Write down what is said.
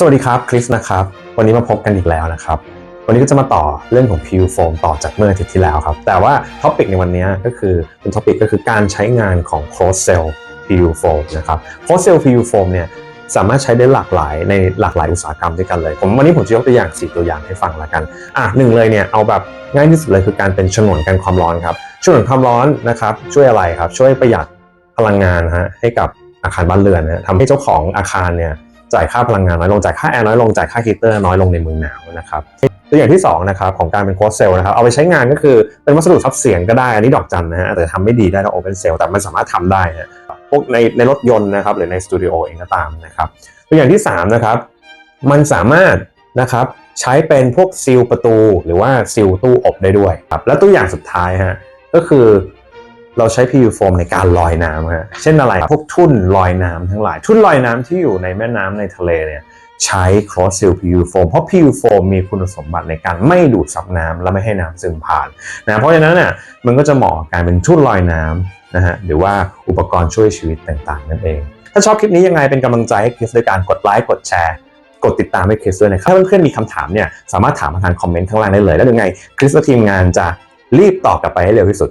สวัสดีครับคริสนะครับ วันนี้มาพบกันอีกแล้วนะครับ วันนี้ก็จะมาต่อเรื่องของ PU Foam ต่อจากเมื่ออาทิตย์ที่แล้วครับ แต่ว่าท็อปิกในวันนี้ก็คือเป็นท็อปิกก็คือการใช้งานของ Closed Cell PU Foam นะครับ Closed Cell PU Foam เนี่ยสามารถใช้ได้หลากหลายในหลากหลายอุตสาหกรรมด้วยกันเลย ผมวันนี้ผมจะยกตัวอย่าง 4 ตัวอย่างให้ฟังละกัน อะหนึ่งเลยเนี่ยเอาแบบง่ายที่สุดเลยคือการเป็นฉนวนกันความร้อนครับฉนวนความร้อนนะครับช่วยอะไรครับช่วยประหยัดพลังงานฮะให้กับอาคารบ้านเรือนนะทำให้เจ้าของอาคารเนี่ย จ่ายค่าพลังงานน้อยลงจ่ายค่าแอร์น้อยลงจ่ายค่าฮีเตอร์น้อยลงในเมืองหนาวนะครับตัวอย่างที่2นะครับของการเป็นโคสเซลนะครับเอาไปใช้งานก็คือเป็นวัสดุซับเสียงก็ได้อันนี้ดอกจันนะฮะแต่ทำไม่ดีได้ต้องโอเ n นเซลแต่มันสามารถทำได้ฮะพวกในในรถยนต์นะครับหรือในสตูดิโอเองก็ตามนะครับตัวอย่างที่3นะครับมันสามารถนะครับใช้เป็นพวกซีลประตู หรือว่าซีลตู้อบได้ด้วยครับและตัวอย่างสุดท้ายฮะก็คือ เราใช้ PU foam ในการลอยน้ำฮะเช่นอะไรพวกทุ่นลอยน้ำทั้งหลาย ทุ่นลอยน้ำที่อยู่ในแม่น้ำในทะเลเนี่ยใช้ cross seal PU foam เพราะ PU foam มีคุณสมบัติในการไม่ดูดซับน้ำและไม่ให้น้ำซึมผ่านนะเพราะฉะนั้นเนี่ยมันก็จะเหมาะกับการเป็นทุ่นลอยน้ำนะฮะหรือว่าอุปกรณ์ช่วยชีวิตต่างๆ นั่นเอง ถ้าชอบคลิปนี้ยังไงเป็นกำลังใจให้คริสด้วยการกดไลค์กดแชร์ กดติดตามให้คริสด้วยนะครับถ้าเพื่อนๆมีคำถามเนี่ยสามารถถามมาทางคอมเมนต์ข้างล่างได้เลย แล้วยังไงคริสและทีมงานจะรีบตอบกลับไปให้เร็วที่สุด